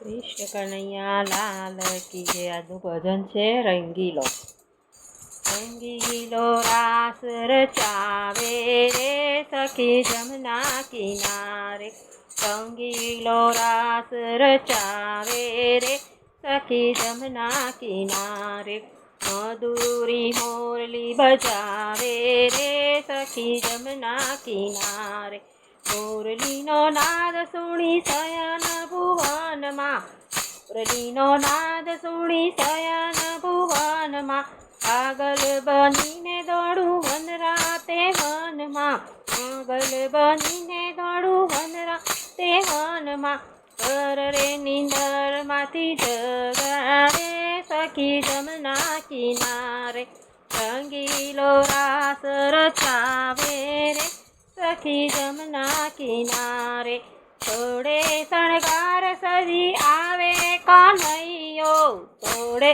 કૃષ્ણ કનૈયા, લાલ કી જે આજનું ભજન છે, રંગીલો. રંગીલો રાસ રચાવે રે સખી જમના કિનારે. રંગીલો રાસ રચાવે રે સખી જમના કિનારે. મધુરી મોરલી બજાવે રે સખી જમના કિનારે. મોરલીનો નાદ સુણી શયન ભુવનમાં, મુરલીનો નાદ સુણી શયન ભુવનમાં પાગલ બનીને દોડું વન રાતે વનમાં પાગલ બનીને દોડું વન રાતે વનમાં કર રે નીંદરમાંથી જગાડે સખી જમના કિનારે, રંગીલો રાસ રચાવે રે. સખી જમના કિનારે થોડે શણગાર સજી આવે કનૈયો. થોડે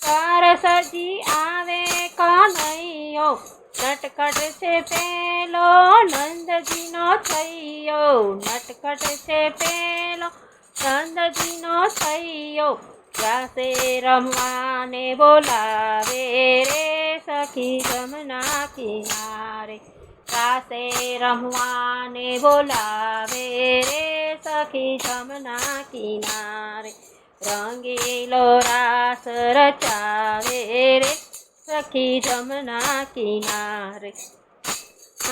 કાર સજી આવે કનૈયો. નટકટ છે પેલો નંદજીનો થયો નટકટ છે પેલો નંદજીનો થયો રાસે રમવાને બોલાવે રે સખી જમના કિનારે રાસે રમવાને બોલાવે રે સખી જમના કિનારે. રંગીલો રાસ રચાવે રે સખી જમના કિનારે.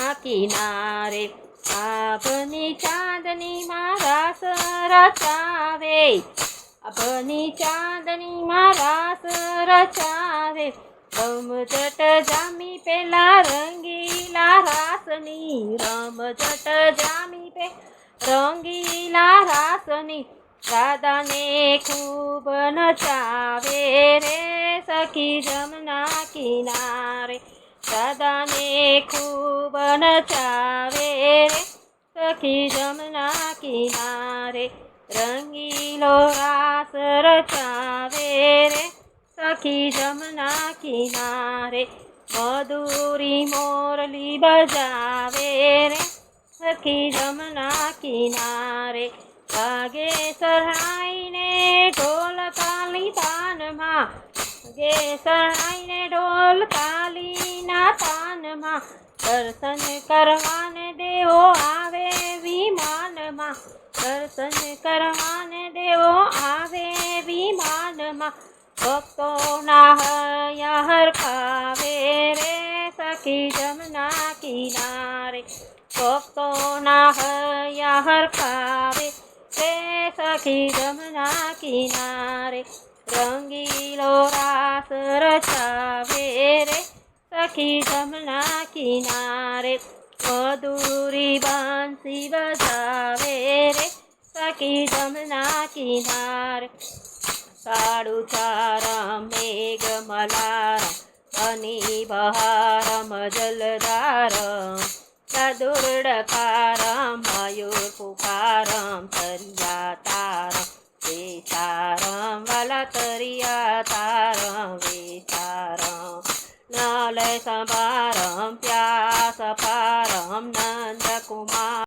આ કિનારે આપની ચાંદની રાસ રચાવે. આપની ચાંદની રાસ રચાવે. રમઝટ જામી પેલા રંગીલા રાસની. રમઝટ જામી પે રંગીલા રાસની. દાદાને ખૂબ નચાવે રે સખી જમના કિનારે. દાદાને ખૂબ નચાવે રે સખી જમના કિનારે. રંગીલો રાસ રચાવે રે સખી જમના કિનારે મધુરી મોરલી બજાવે રે સખી જમના કિનારે વાગે સરાઈને ઢોલ તાલી તાનમાં વાગે સહાઈને ઢોલ કાલીના તાનમાં દર્શન કરવાને દેવો આવે વિમાનમાં દર્શન કરવાને દેવો આવે વિમાનમાં ભક્તોના હૈયા હરખાવે રે સખી જમના કિનારે. ભક્તોના હૈયા હરખાવે રે સખી જમના કિનારે. રંગીલો રાસ રચાવે રે સખી જમના કિનારે. મધુરી બાંસી બજાવે રે સખી જમના કિનારે. કાળું ચારમ મેઘ મલારમ બની બહારમ જલધારમ ચદુર્ડકારમ મયુર પુકારમ તરિયા તારમ વેચારમ વાલા તરિયા તારમ વેચારમ નલ સંભારમ પ્યાસ પારમ નંદ કુમાર